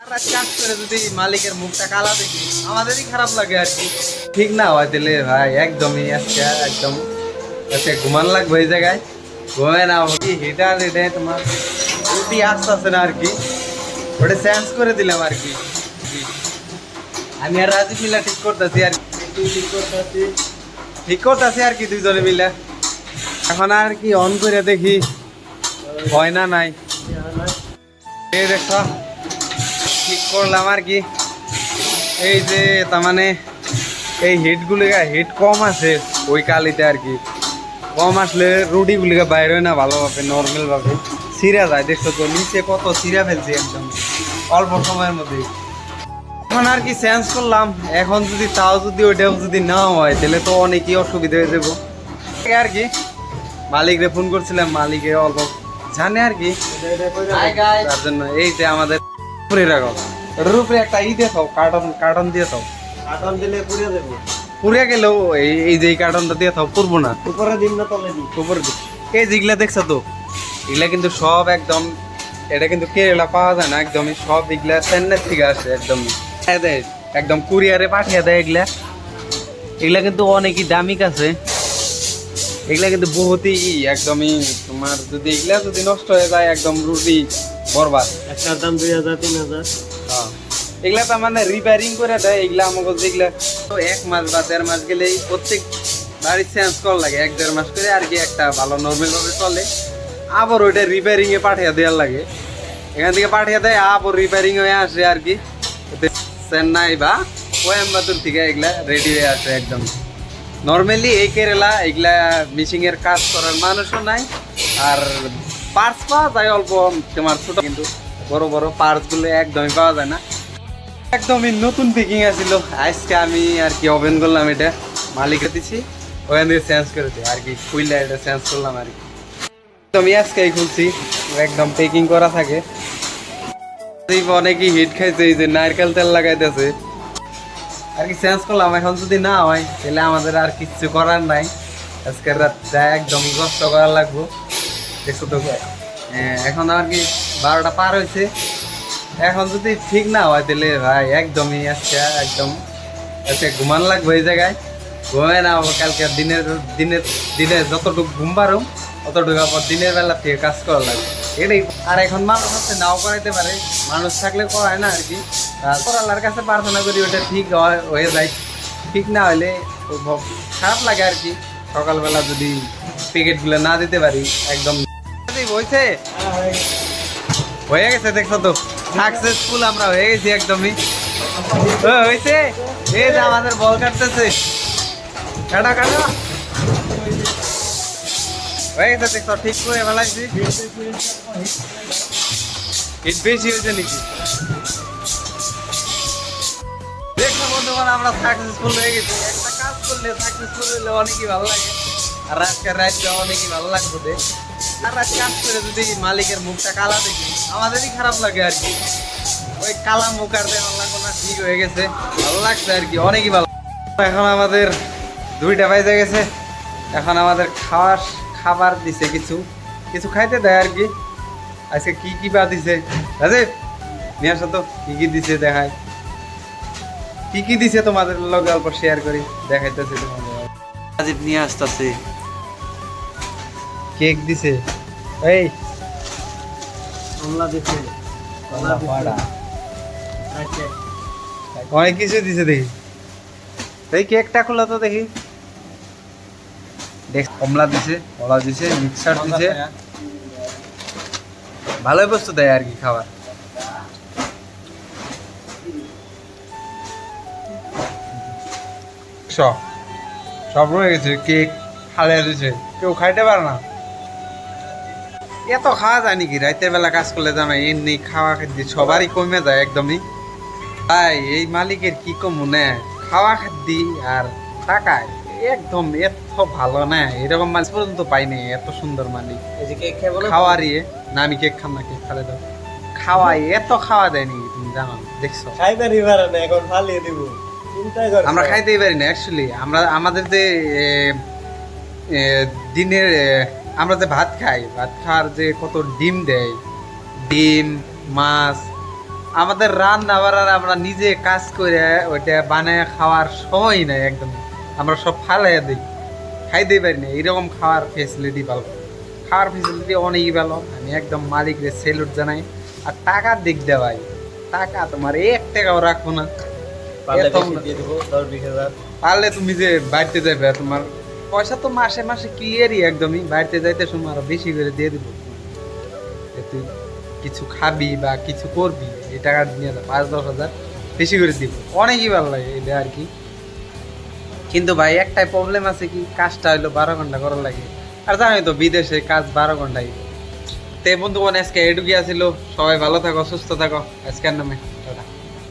রাত করে যদি মালিকের মুখটা কালা দেখি, আমাদেরই খারাপ লাগে আর কি। ঠিক না হয় দিলে ভাই, একদমই একদম আজকে ঘুমান লাগবে এই জায়গায়। ঘুমে কি হিটার এটা তোমার রুটি আসতেছে না আর কি। চেঞ্জ করে দিলাম আর কি। আমি আর রাজি মিলা ঠিক করতেছি আর কি। ঠিক করতেছি। ঠিক করতেছি আর কি দুইজনে মিলে। এখন আর কি অন করে দেখি। হয় না নাই? দেখো। ঠিক করলাম আর কি। এই যে তার মানে এই হিটগুলি হিট কম আছে ওই কালিতে আর কি। কম আসলে রুটিগুলিকে বাইরে হয় না ভালোভাবে নর্মাল ভাবে সিরা যায় দেখছ তো নিচে কত সিরা ফেলছি একদম। অল্প সময়ের মধ্যে এখন আর কি চেঞ্জ করলাম। এখন যদি তাও যদি ওইটাও যদি না হয় তাহলে তো অনেকই অসুবিধা হয়ে যাব। আর কি মালিকরে ফোন করছিলাম মালিকে অল্প। জানে আর কি তার জন্য। এই যে আমাদের উপরে রাখো। উপরে একটা ই দিয়ে থাও কার্টন কার্টন দিয়ে থাও। কাটন দিলে পুড়ে দেবো পুড়ে গেলেও এই এই যে এই কার্টনটা দিয়ে থাও পুরবো না। উপরে দিন না তলে দিন। উপরে দিক। এই যেগুলা দেখছ তো এগুলা কিন্তু সব একদম এটা কিন্তু কেরালা পাওয়া যায় না একদমই সব এগুলা চেন্নাই থেকে আসে একদম। দেয় একদম কুরিয়ারে পাঠিয়ে দেয় এগুলা। এগুলা কিন্তু অনেকই দামিক আছে এগুলা কিন্তু বহুতই ই, একদমই তোমার যদি এগুলা যদি নষ্ট হয়ে যায় একদম রুটি বরবাদ। একটার দাম দুই হাজার তিন হাজার। হ্যাঁ। এগুলা তো মানে রিপেয়ারিং করে দেয় এগুলা আমাকে যেগুলা তো এক মাস বা দেড় মাস গেলেই প্রত্যেক বাড়ি চেঞ্জ করা লাগে। এক দেড় মাস করে আর কি একটা ভালো নর্মাল ভাবে চলে। আবার ওইটা রিপেয়ারিং এ পাঠিয়ে দেওয়ার লাগে। এখান থেকে পাঠিয়ে দেয় আবার রিপেয়ারিং হয়ে আসে আর কি। চেন্নাই বা কোয়েম্বাতুর থেকে এগুলা রেডি হয়ে আসে একদম। নর্মালি এই কেরালা এগুলা মিশিং এর কাজ করার মানুষও নাই আর পার্টস পাওয়া যায় অল্প তোমার ছোট, কিন্তু বড় বড় পার্টসগুলো একদমই পাওয়া যায় না। একদমই নতুন পিকিং আছিল আজকে আমি আর কি ওভেন করলাম এটা। মালিক দিছি, ওখান থেকে চেঞ্জ করেছি আর কি খুললে এটা চেঞ্জ করলাম আর কি। আমি আজকেই খুলছি। একদম পেকিং করা থাকে। অনেকেই হিট খাইছে, এই যে নারকেল তেল লাগাইতেছে। আর কি চেঞ্জ করলাম। এখন যদি না হয়, তাহলে আমাদের আর কিচ্ছু করার নাই। আজকের একদম কষ্ট করা লাগবো। এখন আর কি বারোটা পার হয়েছে এখন যদি ঠিক না হয় তাহলে ভাই, একদমই আজকে একদম আজকে ঘুমান লাগবে এই জায়গায়। ঘুমায় না কালকে দিনের দিনের দিনে যতটুকু ঘুম পারো অতটুকু আবার দিনের বেলা থেকে কাজ করা লাগবে। এটাই। আর এখন মানুষ হচ্ছে নাও করাইতে পারে। মানুষ থাকলে করায় না আর কি। আর আল্লাহর কাছে প্রার্থনা করি ওটা ঠিক হয়- যায়। ঠিক না হলে খারাপ লাগে আর কি। সকালবেলা যদি প্যাকেটগুলো না দিতে পারি, একদম হয়েছে হয়ে গেছে, দেখছ তো? সাকসেসফুল আমরা, হয়ে গেছি একদমই। হয়েছে? এই যে আমাদের বল কাটতেছে। কাটা কাটা। গেছে গেছি। একটা কাজ করলে ভালো লাগে। আর আজকের রাতটা অনেকই ভালো লাগবে। কাজ করে যদি মালিকের মুখটা কালা দেখি, আমাদেরই খারাপ লাগে আর কি। ওই কালা মুখ আর না, ঠিক হয়ে গেছে। ভালো লাগছে আর কি, অনেকই ভালো। এখন আমাদের দুইটা বাজে গেছে। এখন আমাদের খাওয়ার খাবার দিছে কিছু। কিছু খাইতে দেয় আর কি। আজকে কি কি বা দিছে? রাজীব, নিয়ে আসো তো, কি কি দিছে দেখায় কি কি দিছে তোমাদের লগে অল্প শেয়ার করি, দেখাইতেছি তোমাদের। রাজীব নিয়ে আসতেছে। কেক দিছে। এই। কমলা কমলা পাড়া। দিচ্ছে অনেক কিছু দিছে দেখি। এই কেকটা খোলা তো দেখি। দেখ কমলা দিছে কলা দিছে মিক্সার দিছে। ভালোই বস্তু দেয় আর কি খাবার। সব সব রয়ে গেছে কেক ফালিয়ে দিছে। কেউ খাইতে পারে না। এত খাওয়া যায় নাকি? রাতের বেলা কাজ করলে জানো এমনি খাওয়া খাদ্য সবারই কমে যায় একদমই। তাই এই মালিকের কি কম মনে খাওয়া খাদ্য আর টাকায় একদম এত ভালো না। এরকম মালিক পর্যন্ত পাইনি এত সুন্দর মালিক। এই যে কেক খেয়ে বলো। খাওয়ার ইয়ে না আমি কেক খাম না কেক খালে দাও। খাওয়াই এত খাওয়া দেয়নি তুমি জানো দেখছ? পারে না এখন ফালিয়ে দিব। আমরা খাইতেই পারি না অ্যাকচুয়ালি আমরা আমাদের যে দিনের আমরা যে ভাত খাই ভাত খাওয়ার যে কত ডিম দেয় ডিম মাছ আমাদের রান্না বাড়ার আমরা নিজে কাজ করে ওইটা বানায় খাওয়ার সময় নাই একদম। আমরা সব ফালাইয়া দিই খাইতে পারি না এরকম খাওয়ার ফেসিলিটি ভালো। খাওয়ার ফেসিলিটি অনেকই ভালো আমি একদম মালিকদের সেলুট জানাই। আর টাকার দিক দিয়ে ভাই টাকা তোমার এক টাকাও রাখব না। পারলে তুমি যে বাড়িতে যাবে তোমার পয়সা তো মাসে মাসে ক্লিয়ারই একদমই। বাড়িতে যাইতে সময় আরও বেশি করে দিয়ে দিব। তুই কিছু খাবি বা কিছু করবি, এই টাকা নিয়ে পাঁচ, দশ হাজার বেশি করে দিব। অনেকই ভালো লাগে এটা আর কি। কিন্তু ভাই, একটাই প্রবলেম আছে কি, কাজটা হইল বারো ঘণ্টা করা লাগে। আর জানোই তো, বিদেশে কাজ বারো ঘন্টাই। তে বন্ধু আজকে এটুকুই আছিল। সবাই ভালো থাকো, সুস্থ থাকো। আজকের নামে।